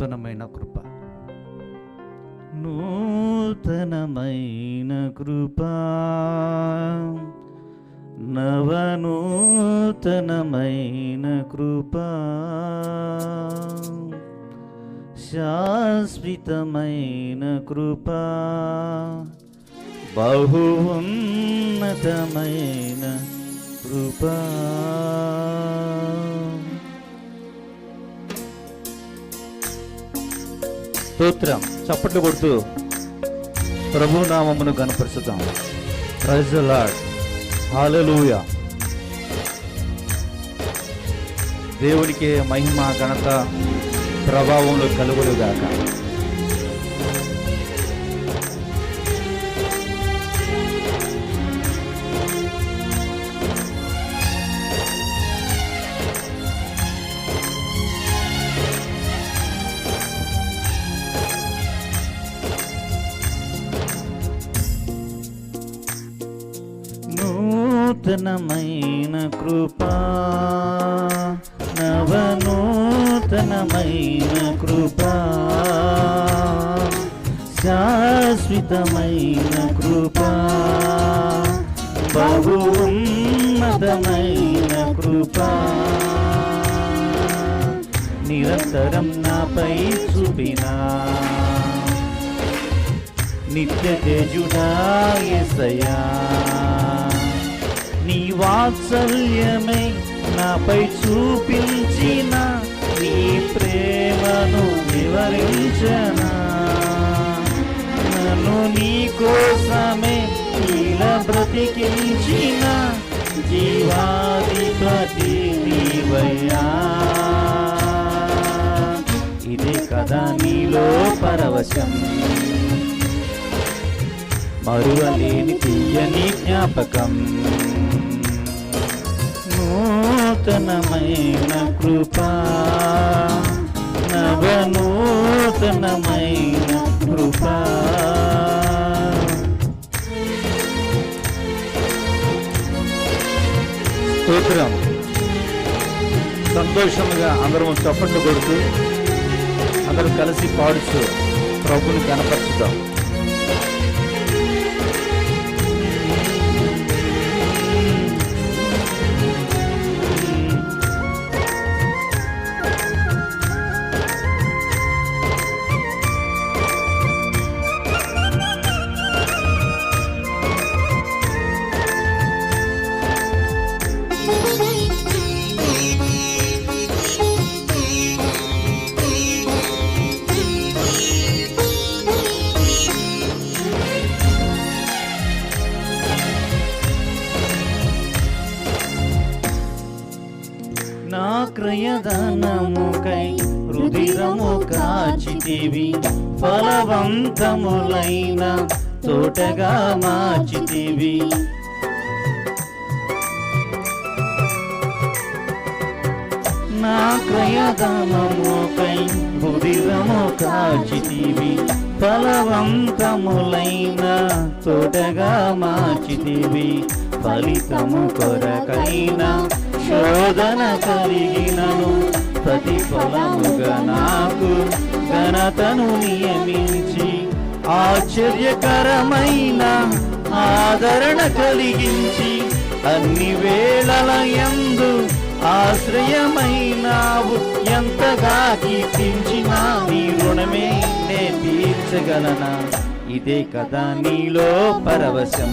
నూతనమైన కృప. నూతనమైన కృప. నవనూతనమైన కృప. శాశ్వతమైన కృప. బహు ఉన్నతమైన కృపా. స్తోత్రం. చప్పట్లు కొడుతూ ప్రభు నామమును ప్రైజ్ లార్డ్ హల్లెలూయా దేవునికి మహిమ ఘనత ప్రభావంలో కలుగులుగాక నూతనమైన కృపా. నవనూతనమైన కృపా. శాశ్వతమైన కృపా. బహు ఉన్నతమైన కృపా. నిరంతరం నాపై చూపినా. నిత్య తేజుడా యేసయ్యా నీ వాత్సల్యమే నాపై చూపించిన నీ ప్రేమను వివరించనా? నన్ను నీ కోసమే ఇలా బ్రతికించిన జీవాధిపతి నీవయ్యా. ఇదే కదా నీలో పరవశం. మరువలేని తీయని జ్ఞాపకం. నూతనమైన కృపా. నవనూతనమైన కృపా. స్తోత్రం. సంతోషముగా అందరం చప్పట్లు కొడుతూ అందరం కలిసి పాడుచు ప్రభుని కనపరుచుతాం. క్రయధనముకై రుధిరము కాచితివి ఫలవంతములైన తోటగా మార్చితివి. నా క్రయధనముకై రుధిరము కాచితివి ఫలవంతములైన తోటగా మార్చితివి. ఫలితము కొరకైనా శోధన కలిగినను ప్రతిఫలముగా నాకు ఘనతను నియమించి ఆశ్చర్యకరమైన ఆదరణ కలిగించి అన్ని వేళల ఎందు ఆశ్రయమైనావు. ఎంతగా కీర్తించిన నీ రుణమే నే తీర్చగలనా? ఇదే కదా నీలో పరవశం.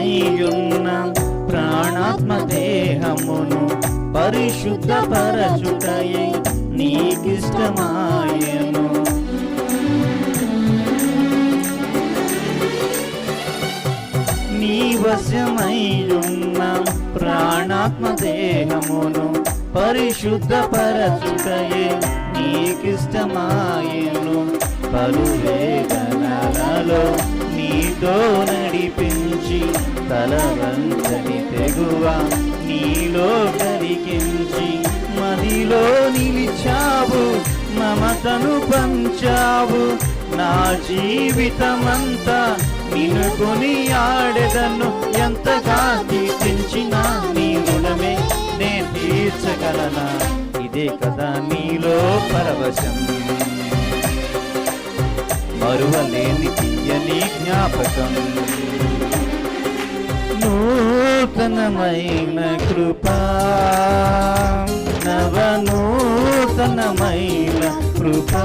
అయ్యున్న ప్రాణాత్మ దేహమును పరిశుద్ధ పరచుటయే నీకిష్టమాయను. నీ వశమయ్యున్న ప్రాణాత్మ దేహమును పరిశుద్ధ పరచుటయే నీకిష్టమాయను. పలు వేదనలలో నీతో నడిపించి తలవంతటి తెగువ నీలో కలిగించి మదిలో నిలిచావు మమతను పంచావు. నా జీవితమంతా నిన్ను కొని ఆడెదను ఎంతగా తీర్చిన నీ రుణమే నే తీర్చగలనా? ఇదే కదా నీలో పరవశం. మరువలేని తీయని జ్ఞాపకం. నూతనమైన కృపా నవనూతనమైన కృపా.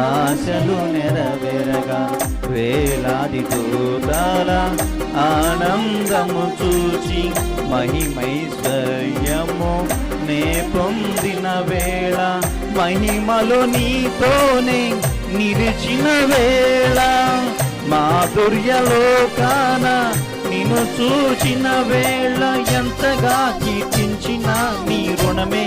ఆశలు నెరవేరగా వేలాది దూతాల ఆనందము చూచి మహిమైశ్వర్యము నే పొందిన వేళ మహిమలు నీతోనే నిలిచిన వేళ మాధుర్యలోకాన నిన్ను చూచిన వేళ ఎంతగా కీర్తించిన నీ రుణమే.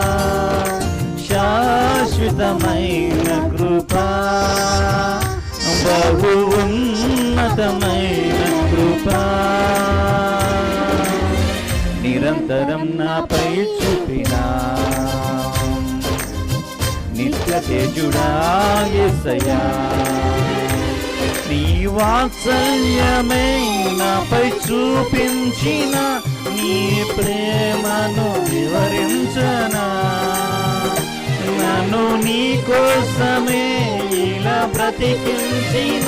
కృపా నిరంతరం నాపై చూపినా. నిత్య తేజుడా యేసయ్యా నీ వాత్సల్యమే నాపై చూపించిన నీ ప్రేమను వివరించనా. నన్ను నీ కోసమే ఇలా బ్రతికించిన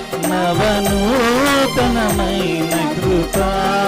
నవనూతనమైన కృపా.